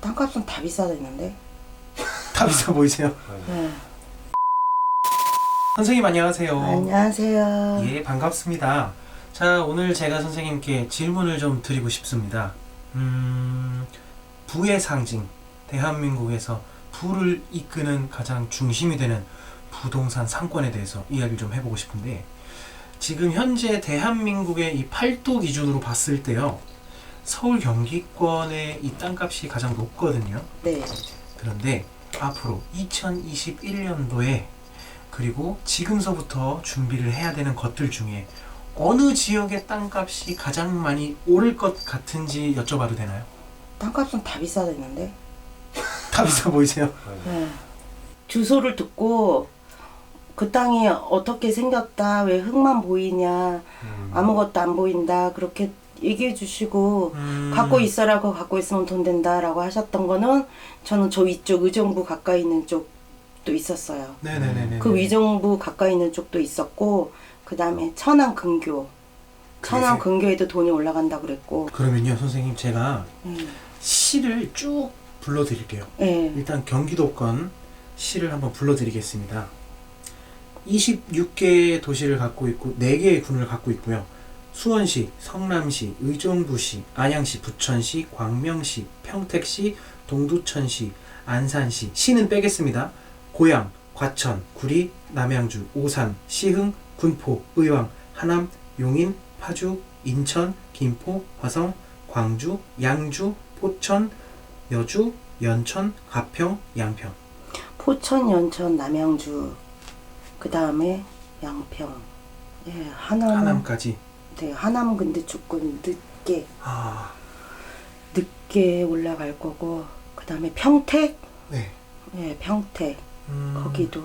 땅값은 다 비싸졌는데. 다 비싸 보이세요? 네. 선생님 안녕하세요. 안녕하세요. 예, 반갑습니다. 자, 오늘 제가 선생님께 질문을 좀 드리고 싶습니다. 음, 부의 상징, 대한민국에서 부를 이끄는 가장 중심이 되는 부동산 상권에 대해서 이야기를 좀 해보고 싶은데, 지금 현재 대한민국의 이 팔도 기준으로 봤을 때요, 서울 경기권의 이 땅값이 가장 높거든요. 네. 그런데 앞으로 2021년도에 그리고 지금서부터 준비를 해야 되는 것들 중에 어느 지역의 땅값이 가장 많이 오를 것 같은지 여쭤봐도 되나요? 땅값은 다 비싸졌는데. 다 비싸 보이세요? 네. 주소를 듣고 그 땅이 어떻게 생겼다, 왜 흙만 보이냐, 아무것도 안 보인다, 그렇게 얘기해 주시고, 음, 갖고 있어라고 갖고 있으면 돈 된다라고 하셨던 거는 저는 저 위쪽 의정부 가까이 있는 쪽도 있었어요. 네네네네. 그 위정부 가까이 있는 쪽도 있었고, 그 다음에 천안 근교. 천안 그래서- 근교에도 돈이 올라간다 그랬고, 그러면요, 선생님 제가 음, 시를 쭉 불러드릴게요. 예, 일단 경기도권 시를 한번 불러드리겠습니다. 26개의 도시를 갖고 있고 4개의 군을 갖고 있고요. 수원시, 성남시, 의정부시, 안양시, 부천시, 광명시, 평택시, 동두천시, 안산시, 시는 빼겠습니다. 고양, 과천, 구리, 남양주, 오산, 시흥, 군포, 의왕, 하남, 용인, 파주, 인천, 김포, 화성, 광주, 양주, 포천, 여주, 연천, 가평, 양평. 포천, 연천, 남양주, 그 다음에 양평, 예, 하남, 하남까지. 네, 하남 근데 조금 늦게 아, 늦게 올라갈 거고, 그 다음에 평택, 네. 예, 평택 음, 거기도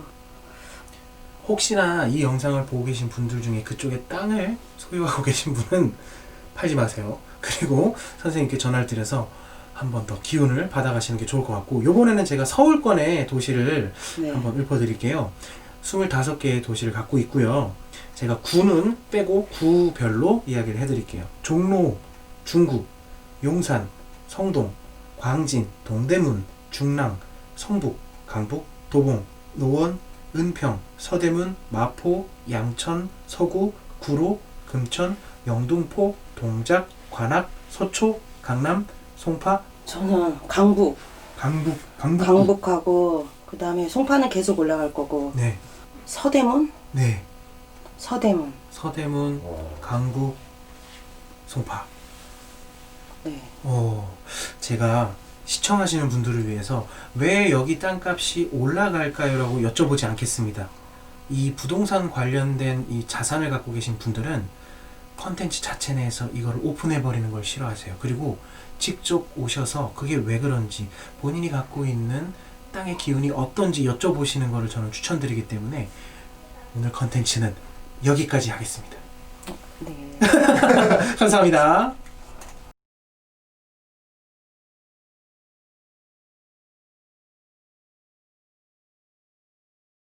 혹시나 이 영상을 보고 계신 분들 중에 그쪽에 땅을 소유하고 계신 분은 팔지 마세요. 그리고 선생님께 전화를 드려서 한 번 더 기운을 받아가시는 게 좋을 것 같고, 요번에는 제가 서울권의 도시를 네, 한번 읊어드릴게요. 25개의 도시를 갖고 있고요. 제가 구는 빼고 구별로 이야기를 해드릴게요. 종로, 중구, 용산, 성동, 광진, 동대문, 중랑, 성북, 강북, 도봉, 노원, 은평, 서대문, 마포, 양천, 서구, 구로, 금천, 영등포, 동작, 관악, 서초, 강남, 송파, 저는 강북, 강북, 강북. 강북하고 그 다음에 송파는 계속 올라갈 거고 네, 서대문, 네. 서대문, 서대문, 강북, 송파. 네, 어, 제가 시청하시는 분들을 위해서 왜 여기 땅값이 올라갈까요라고 여쭤보지 않겠습니다. 이 부동산 관련된 이 자산을 갖고 계신 분들은 컨텐츠 자체 내에서 이걸 오픈해 버리는 걸 싫어하세요. 그리고 직접 오셔서 그게 왜 그런지 본인이 갖고 있는 땅의 기운이 어떤지 여쭤보시는 것을 저는 추천드리기 때문에 오늘 컨텐츠는 여기까지 하겠습니다. 네. 감사합니다.